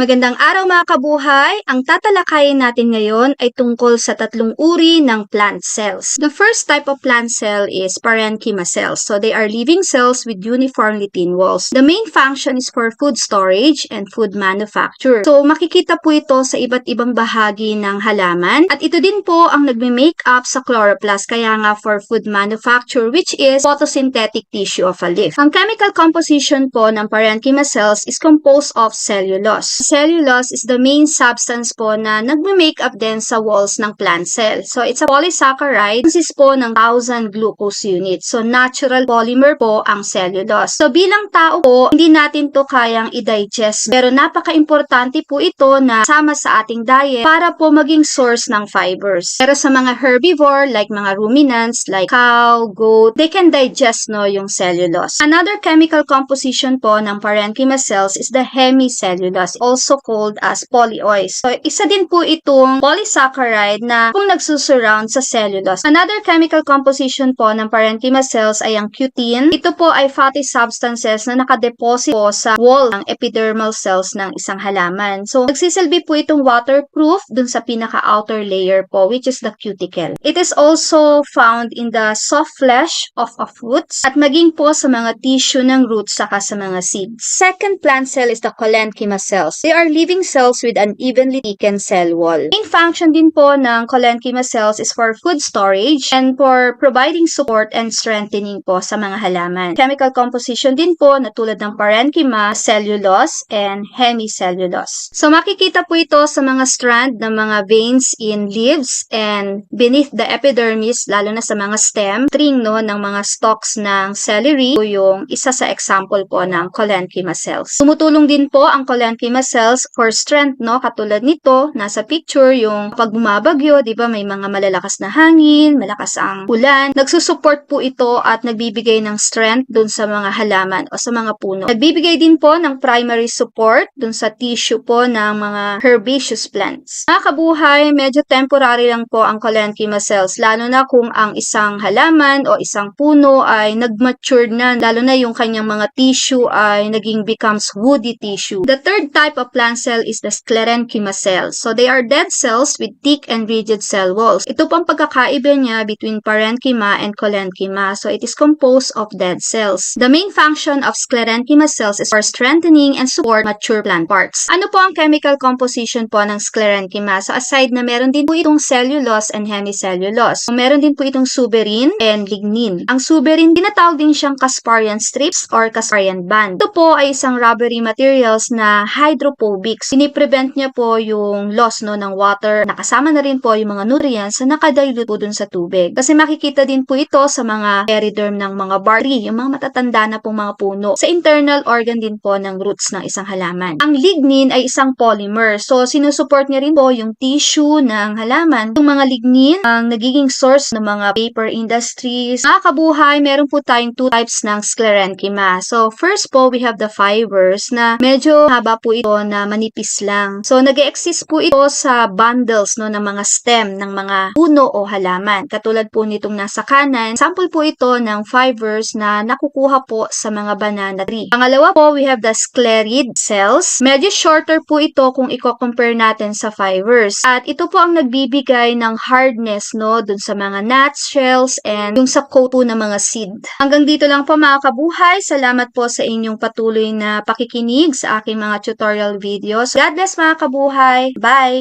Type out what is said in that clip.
Magandang araw mga kabuhay! Ang tatalakayin natin ngayon ay tungkol sa tatlong uri ng plant cells. The first type of plant cell is parenchyma cells. So they are living cells with uniformly thin walls. The main function is for food storage and food manufacture. So makikita po ito sa iba't ibang bahagi ng halaman at ito din po ang nagme-make up sa chloroplast kaya nga for food manufacture which is photosynthetic tissue of a leaf. Ang chemical composition po ng parenchyma cells is composed of cellulose. Cellulose is the main substance po na nagme-make up din sa walls ng plant cell. So it's a polysaccharide consists po ng 1000 glucose units. So natural polymer po ang cellulose. So bilang tao po, hindi natin to kayang i-digest. Pero napaka-importante po ito na sama sa ating diet para po maging source ng fibers. Pero sa mga herbivore like mga ruminants like cow, goat, they can digest no yung cellulose. Another chemical composition po ng parenchyma cells is the hemicellulose, also called as polyoids. So isa din po itong polysaccharide na kung nagsusurround sa cellulose. Another chemical composition po ng parenchyma cells ay ang cutin. Ito po ay fatty substances na nakadeposit po sa wall ng epidermal cells ng isang halaman. So nagsisilbi po itong waterproof dun sa pinaka-outer layer po which is the cuticle. It is also found in the soft flesh of a fruits at maging po sa mga tissue ng roots saka sa mga seeds. Second plant cell is the collenchyma cells. They are living cells with an evenly thickened cell wall. Main function din po ng collenchyma cells is for food storage and for providing support and strengthening po sa mga halaman. Chemical composition din po na tulad ng parenchyma, cellulose, and hemicellulose. So makikita po ito sa mga strand ng mga veins in leaves and beneath the epidermis, lalo na sa mga stem, string no, ng mga stalks ng celery, po yung isa sa example po ng collenchyma cells. Tumutulong din po ang collenchyma cells for strength, no, katulad nito, nasa picture, yung pag bumabagyo, di ba, may mga malalakas na hangin, malakas ang ulan, nagsusupport po ito at nagbibigay ng strength dun sa mga halaman o sa mga puno. Nagbibigay din po ng primary support dun sa tissue po ng mga herbaceous plants. Mga medyo temporary lang po ang collenchyma cells, lalo na kung ang isang halaman o isang puno ay nag-mature na, lalo na yung kanyang mga tissue ay naging becomes woody tissue. The third type plant cell is the sclerenchyma cells. So they are dead cells with thick and rigid cell walls. Ito pang pagkakaiba niya between parenchyma and collenchyma. So it is composed of dead cells. The main function of sclerenchyma cells is for strengthening and support mature plant parts. Ano po ang chemical composition po ng sclerenchyma? So aside na meron din po itong cellulose and hemicellulose. So, meron din po itong suberin and lignin. Ang suberin, tinatawag din siyang Casparian strips or Casparian band. Ito po ay isang rubbery materials na hydrophobic. Siniprevent niya po yung loss no, ng water. Nakasama na rin po yung mga nutrients na nakadilute po dun sa tubig. Kasi makikita din po ito sa mga periderm ng mga barley, yung mga matatanda na pong mga puno. Sa internal organ din po ng roots ng isang halaman. Ang lignin ay isang polymer. So, sinusupport niya rin po yung tissue ng halaman. Yung mga lignin ang nagiging source ng mga paper industries. Mga kabuhay, meron po tayong two types ng sclerenchyma. So, first po, we have the fibers na medyo haba po ito na manipis lang. So, nag exist po ito sa bundles no, ng mga stem ng mga puno o halaman. Katulad po nitong nasa kanan, sample po ito ng fibers na nakukuha po sa mga banana tree. Pangalawa po, we have the sclerid cells. Medyo shorter po ito kung i-compare natin sa fibers. At ito po ang nagbibigay ng hardness no, dun sa mga nuts, shells, and yung sa coat po ng mga seed. Hanggang dito lang po mga kabuhay. Salamat po sa inyong patuloy na pakikinig sa aking mga tutorial videos. God bless mga kabuhay. Bye!